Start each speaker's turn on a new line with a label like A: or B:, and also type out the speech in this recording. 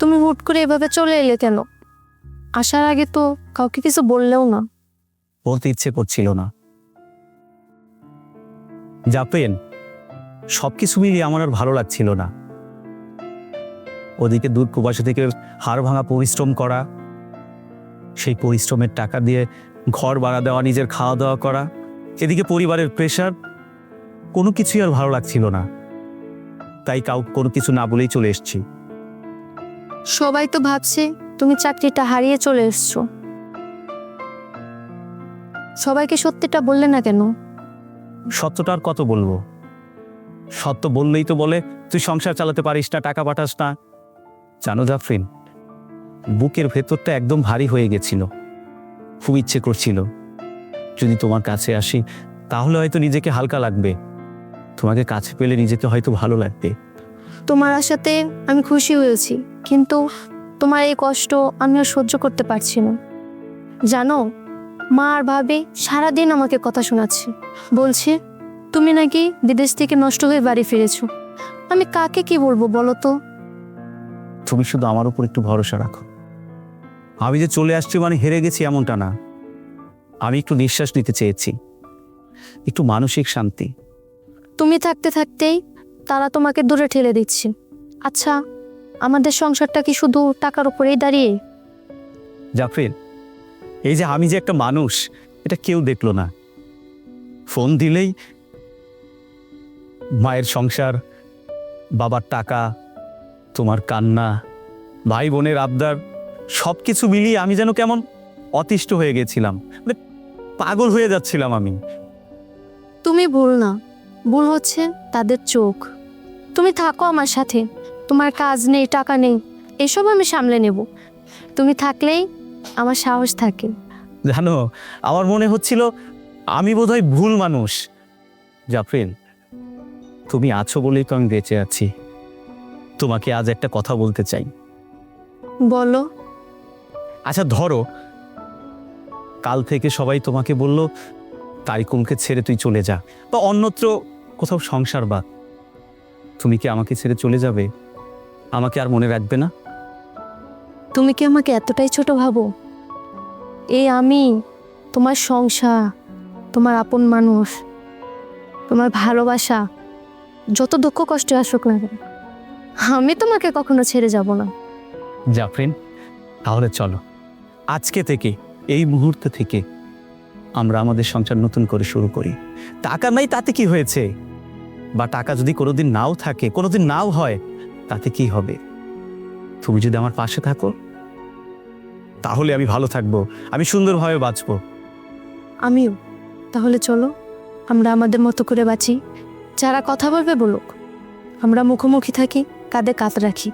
A: তুমি হুট করে এভাবে চলে এলে কেন? আসার আগে তো কাউকে কিছু বললেও না।
B: বলতে ইচ্ছে করছিল না। জাপেন সব কিছু মিলিয়ে আমার আর ভালো লাগছিল না। ওদিকে দূর প্রবাসী থেকে হাড় ভাঙা পরিশ্রম করা, সেই পরিশ্রমের টাকা দিয়ে ঘর ভাড়া দেওয়া, নিজের খাওয়া দাওয়া করা, এদিকে পরিবারের প্রেশার কোনো কিছুই আর ভালো লাগছিল না। তাই কাউ, কোনো কিছু না বলেই চলে এসেছি।
A: সবাই তো ভাবছে তুমি চাকরিটা হারিয়ে চলে এসছো। সবাইকে সত্যিটা বললে না কেন?
B: সত্যটা আর কত বলব? সত্য বললেই তো বলে, তুই সংসার চালাতে পারিস না, টাকা পাঠাস না। জানো জাফরিন, বুকের ভেতরটা একদম ভারী হয়ে গেছিল। খুব ইচ্ছে করছিল, যদি তোমার কাছে আসি, তাহলে হয়তো নিজেকে হালকা লাগবে। তোমাকে কাছে পেলে নিজেকে হয়তো ভালো লাগবে।
A: তোমার আশাতে আমি খুশি হয়েছি কিন্তু তোমার এই কষ্ট আমি আর সহ্য করতে পারছি না। জানো মা আর ভাবে সারাদিন আমাকে কথা শোনাচ্ছে। বলছে তুমি নাকি বিদেশ থেকে নষ্ট হয়ে বাড়ি ফিরেছো। আমি কাকে কি বলব বলো তো?
B: তুমি শুধু আমার উপর একটু ভরসা রাখো। আমি যে চলে আসছি মানে হেরে গেছি এমনটা না। আমি একটু নিঃশ্বাস নিতে চেয়েছি। একটু মানসিক শান্তি।
A: তুমি থাকতে থাকতেই তারা তোমাকে দূরে ঠেলে দিচ্ছে। আচ্ছা আমাদের সংসারটা কি শুধু টাকার উপরেই দাঁড়িয়ে?
B: জাফরিন এই যে আমি যে একটা মানুষ এটা কেউ দেখল না। ফোন দিলেই মায়ের সংসার বাবার টাকা তোমার কান্না ভাই বোনের আবদার সব কিছু মিলিয়ে আমি যেন কেমন অতিষ্ঠ হয়ে গেছিলাম। মানে পাগল হয়ে যাচ্ছিলাম আমি।
A: তুমি ভুল না ভুল হচ্ছে তাদের চোখ। তুমি থাকো আমার সাথে। তোমার কাজ নেই টাকা নেই এসব আমি সামলে নেব। তুমি থাকলেই আমার সাহস থাকে।
B: জানো আমার মনে হচ্ছিল আমি বোধহয় ভুল মানুষ। জাফরিন তুমি আছো বলেই তো আমি বেঁচে আছি। তোমাকে আজ একটা কথা বলতে চাই।
A: বলো।
B: আচ্ছা ধরো কাল থেকে সবাই তোমাকে বলল তারিকুমকে ছেড়ে তুই চলে যা। বা অন্যত্র কোথাও সংসার বা তুমি কি আমাকে ছেড়ে চলে যাবে? আমাকে আর মনে রাখবে না?
A: তুমি কি আমাকে এতটাই ছোট ভাবো? এই আমি তোমার সংসার তোমার আপন মানুষ তোমার ভালোবাসা যত দুঃখ কষ্ট আসুক না কেন আমি তোমাকে কখনো ছেড়ে যাব না।
B: জাফরিন তাহলে চলো। আজকে থেকে এই মুহূর্ত থেকে আমরা আমাদের সংসার নতুন করে শুরু করি। টাকা নাই তাতে কি হয়েছে? বা টাকা যদি কোনোদিন নাও থাকে, কোনোদিন নাও হয়, তাতে কি হবে? তুমি যদি আমার পাশে থাকো, তাহলে আমি ভালো থাকব। আমি সুন্দরভাবে বাঁচবো।
A: আমিও। তাহলে চলো, আমরা আমাদের মতো করে বাঁচি। যারা কথা বলবে বলুক। আমরা মুখোমুখি থাকি, কাঁধে কাত রাখি।